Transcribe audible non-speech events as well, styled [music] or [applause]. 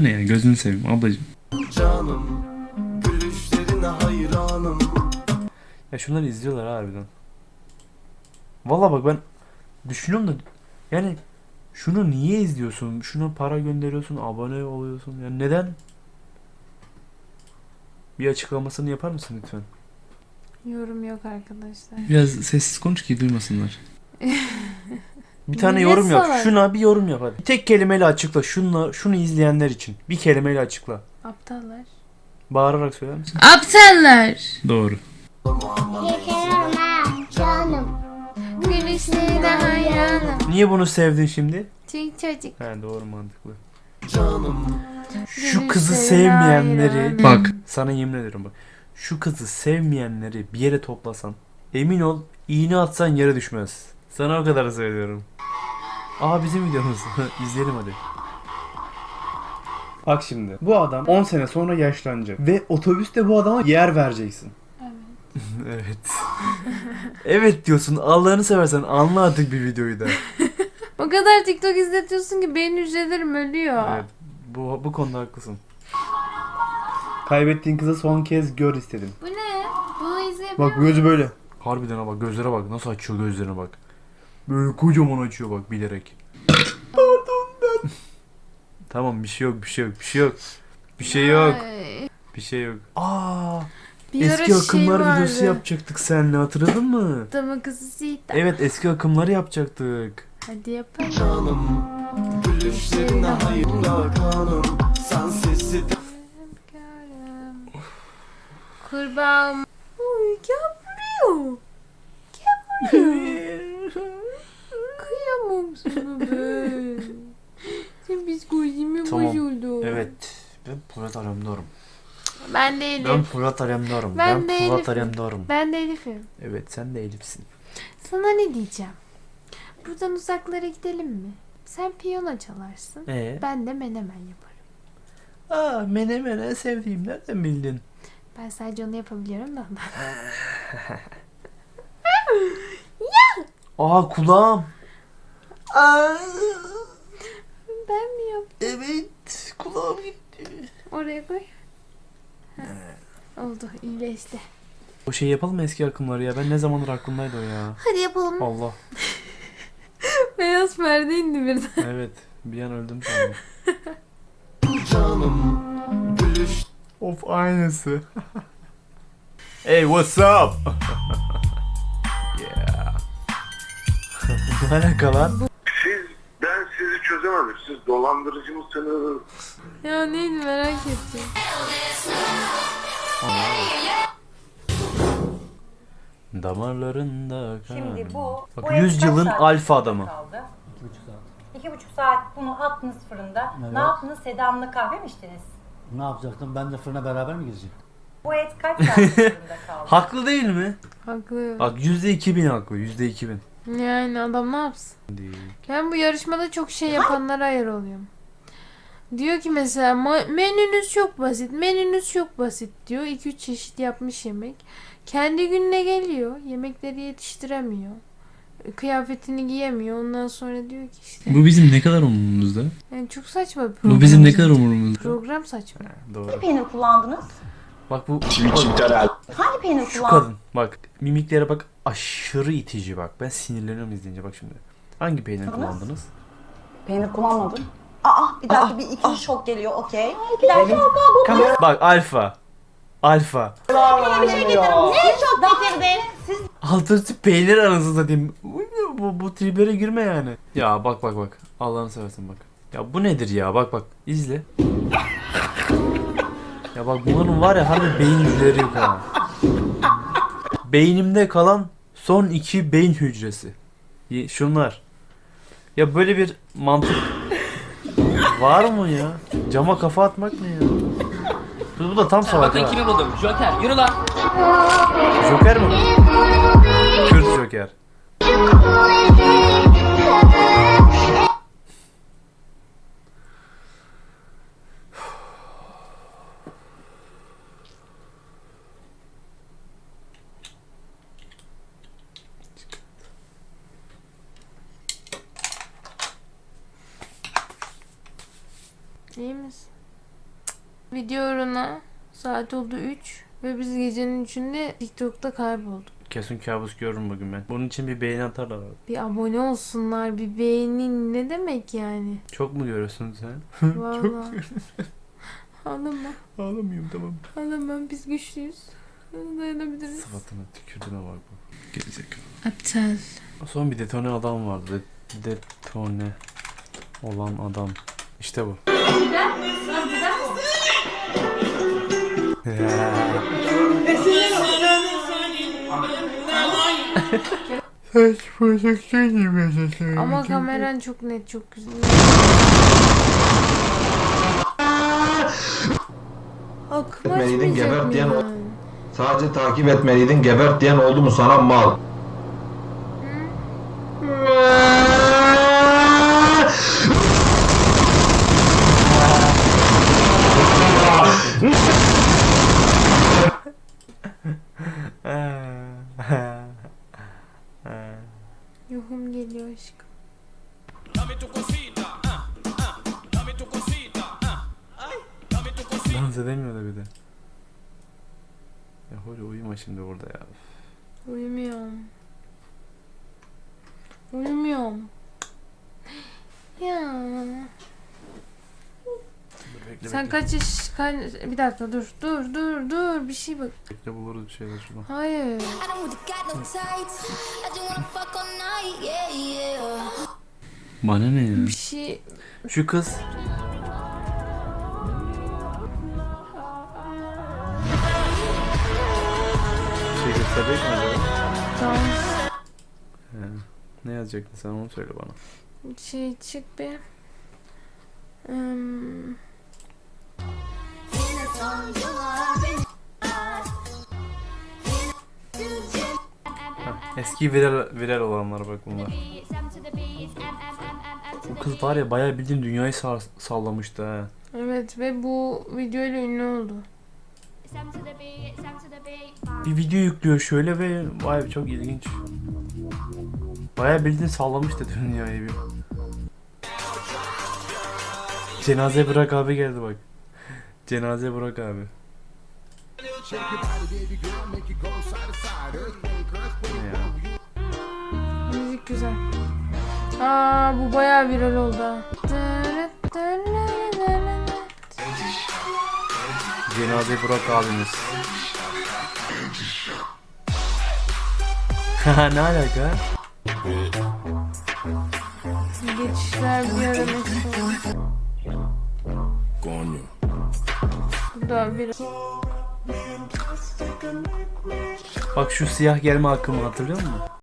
Ne ya gözünü seveyim ablacığım. canım Gülüşlerine hayranım Ya şunları izliyorlar ha harbiden. Valla bak ben düşünüyorum da yani şunu niye izliyorsun? Şuna para gönderiyorsun, abone oluyorsun. Yani neden? Bir açıklamasını yapar mısın lütfen? Yorum yok arkadaşlar. Biraz sessiz konuş ki duymasınlar. [laughs] bir tane Millet yorum yap. salak. Şuna bir yorum yap hadi. Tek kelimeyle açıkla. Şunu, şunu izleyenler için. Bir kelimeyle açıkla. Aptallar. Bağırarak söyler misin? Aptallar. Doğru. canım. Gülüşlerine hayranım. Niye bunu sevdin şimdi? Çünkü çocuk. He doğru mantıklı. Canım Şu kızı sevmeyenleri bak sana yemin ederim bak. Şu kızı sevmeyenleri bir yere toplasan emin ol iğne atsan yere düşmez. Sana o kadar söylüyorum. Aa bizim videomuz. [laughs] İzleyelim hadi. Bak şimdi bu adam 10 sene sonra yaşlanacak ve otobüste bu adama yer vereceksin. evet. [laughs] evet diyorsun Allah'ını seversen anla artık bir videoyu da. [laughs] O kadar TikTok izletiyorsun ki beyin hücrelerim ölüyor. Evet. Bu, bu konuda haklısın. Kaybettiğin kızı son kez gör istedim. Bu ne? Bunu izleyebiliyor Bak gözü böyle. Harbiden ha bak gözlere bak nasıl açıyor gözlerine bak. Böyle kocaman açıyor bak bilerek. Pardon ben. [laughs] tamam bir şey yok bir şey yok bir şey yok. Bir şey yok. Ay. Bir şey yok. Aa, Bir eski şey akımlar vardı. videosu yapacaktık seninle hatırladın mı? Adamın kızı Sita. Evet eski akımları yapacaktık. Hadi yapalım. canım Gülüşlerine hayranım Sensiz Kurbağam. Uy gel buraya. Gel buraya. Kıyamam sana ben. [laughs] Sen psikolojimi Tamam, bozuldu. Evet. Ben Fırat Alemdar'ım. Ben de Elif. Ben Fırat Alemdar'ım. Ben Ben, de Elif'im. Alemdar'ım. Ben de Elif'im. Evet sen de Elif'sin. Sana ne diyeceğim? Buradan uzaklara gidelim mi? Sen piyano çalarsın. Ee? Ben de menemen yaparım. Aa menemene sevdiğim nereden bildin? Ben sadece onu yapabiliyorum da ondan. [laughs] Aa kulağım. Aa, Ben mi yaptım? evet kulağım gitti. Oraya koy. Oldu iyileşti. O şey yapalım mı eski akımları ya? Ben ne zamandır aklımdaydı o ya. Hadi yapalım. Allah. [laughs] Beyaz perde indi birden. Evet. Bir an öldüm sandım. [laughs] of aynısı. [laughs] hey what's up? yeah. ne alaka lan? Çözemedim. Siz dolandırıcı mısınız? ya neydi merak ettim. Damarlarında kan. Şimdi bu, Bak, bu et 100 kaç yılın saat alfa adamı. Kaldı? İki buçuk saat bunu attınız fırında. Ne yaptınız? Sedanlı kahve mi içtiniz? Ne yapacaktım? Ben de fırına beraber mi gireceğim? Bu et kaç saat [laughs] fırında kaldı? Haklı değil mi? Haklı. Bak %2000 haklı. %2000. Yani adam ne yapsın? Değil. Ben bu yarışmada çok şey yapanlara ayar oluyorum. Diyor ki mesela "Ma- menünüz çok basit, menünüz çok basit diyor. 2-3 çeşit yapmış yemek. Kendi gününe geliyor. Yemekleri yetiştiremiyor. Kıyafetini giyemiyor. Ondan sonra diyor ki işte. Bu bizim ne kadar umurumuzda? Yani çok saçma bir program. Bu bizim ne kadar umurumuzda? Program saçma. Doğru. peynir kullandınız? Bak bu Hangi peynir şu kullandınız? kadın bak mimiklere bak aşırı itici bak. Ben sinirleniyorum izleyince bak şimdi. Hangi peynir kullandınız? Peynir kullanmadım. Aa bir dakika bir ikinci şok geliyor okey. Bir dakika. Bak alfa. Alfa. Bir şey getirin. Ne çok getirdin? Siz Altı üstü peynir anasını satayım. Bu, bu triplere girme yani. Ya bak bak bak. Allah'ını seversen bak. Ya bu nedir ya? Bak bak. izle. Ya bak bunların var ya harbi beyin hücreleri yok ha. Beynimde kalan son iki beyin hücresi. Ye- Şunlar. Ya böyle bir mantık [laughs] var mı ya? Cama kafa atmak ne ya? Bu, bu da tam salak Bakın ha. kimi buldum. Joker yürü lan. Joker mi? Kürt Joker. İyi misin? Video uğruna saat oldu 3 ve biz gecenin 3'ünde TikTok'ta kaybolduk. Kesin kabus görürüm bugün ben. Bunun için bir beğeni atarlar abi. Bir abone olsunlar, bir beğenin ne demek yani? Çok mu görüyorsun sen? [laughs] Vallahi. Ağlama, Ağlamıyorum tamam. ağlama biz güçlüyüz. Dayanabiliriz. Sıfatına tükürdüğüne bak bu. Gerizekalı. Aptal. Son bir detone adam vardı. De- detone olan adam. İşte bu. Saçma saçma gibi Ama kameran çok net, çok güzel. Aklıma Etmeliydin, gebert diyen? Sadece takip etmeliydin gebert diyen oldu mu sana mal? Yuhum Şimdi burada ya. Uyumuyorum. Uyumuyorum. Ya. Dur, bekle, Sen bekle. kaç yaş... Kaç... Bir dakika dur. Dur dur dur. Bir şey bak. Bekle buluruz bir şeyler şuradan. Hayır. Bana ne ya? Bir şey... Şu kız. Bir mi acaba? Dans. He. Ne yazacaktın sen onu söyle bana. Bir şey çık be. Hmm. Heh, eski viral, viral olanlar bak bunlar. Bu kız var ya bayağı bildiğin dünyayı sar- sallamıştı ha. Evet ve bu videoyla ünlü oldu. Bir video yüklüyor şöyle ve vay çok ilginç. Bayağı bildiğin sallamıştı dünyayı bir. Cenaze bırak abi geldi bak. Cenaze bırak abi. Müzik güzel. Aa bu bayağı viral oldu ha. Cenaze Burak abimiz. [laughs] Haha ne alaka? Geçişler bir ara meşhur. Bu da bir Bak şu siyah gelme hakkımı hatırlıyor musun?